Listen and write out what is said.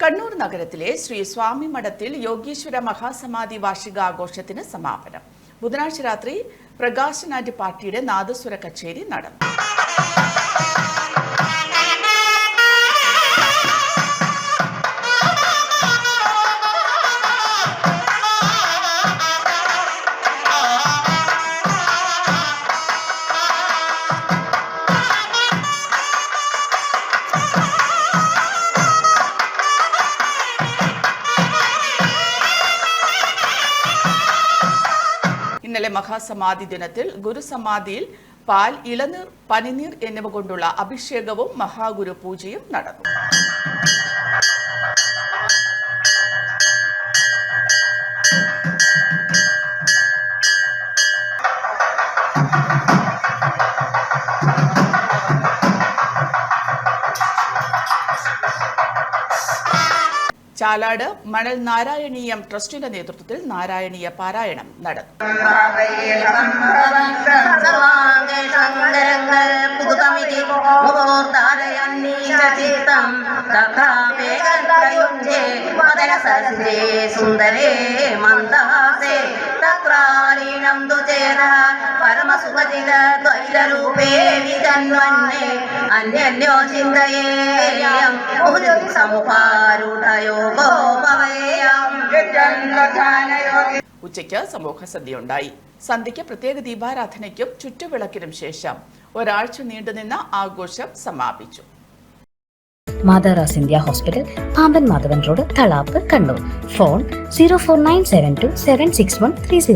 കണ്ണൂർ നഗരത്തിലെ ശ്രീ സ്വാമി മഠത്തിൽ യോഗീശ്വര മഹാസമാധി വാർഷികാഘോഷത്തിന് സമാപനം. ബുധനാഴ്ച രാത്രി പ്രകാശനാറ്റ് പാർട്ടിയുടെ നാദസ്വര കച്ചേരി നടന്നു. ഇന്നലെ മഹാസമാധി ദിനത്തിൽ ഗുരുസമാധിയിൽ പാൽ ഇളനീർ പനിനീർ എന്നിവ കൊണ്ടുള്ള അഭിഷേകവും മഹാഗുരു പൂജയും നടന്നു. ചാലാട് മണൽ നാരായണീയം ട്രസ്റ്റിന്റെ നേതൃത്വത്തിൽ നാരായണീയ പാരായണം നടന്നു സുന്ദരേ മന്ദഹാസേ തത്രാലീനം ദുചേത പരമസുഖചിത ദ്വൈതരൂപേ വിജന്വന്നേ. അന്യന്യോ ചിന്തയേയം സമുഹാരൂഢയോഗോ ഗോപവേയം ഉച്ചയ്ക്ക് സമൂഹ ഉണ്ടായി സന്ധ്യയ്ക്ക് പ്രത്യേക ദീപാരാധനയ്ക്കും ചുറ്റുവിളക്കിനും ശേഷം ഒരാഴ്ച നീണ്ടുനിന്ന ആഘോഷം സമാപിച്ചു. മാതാറാസ് India hospital Pamban Madhavan road Thalap Kannur. Phone zero four nine seven two seven six one three zero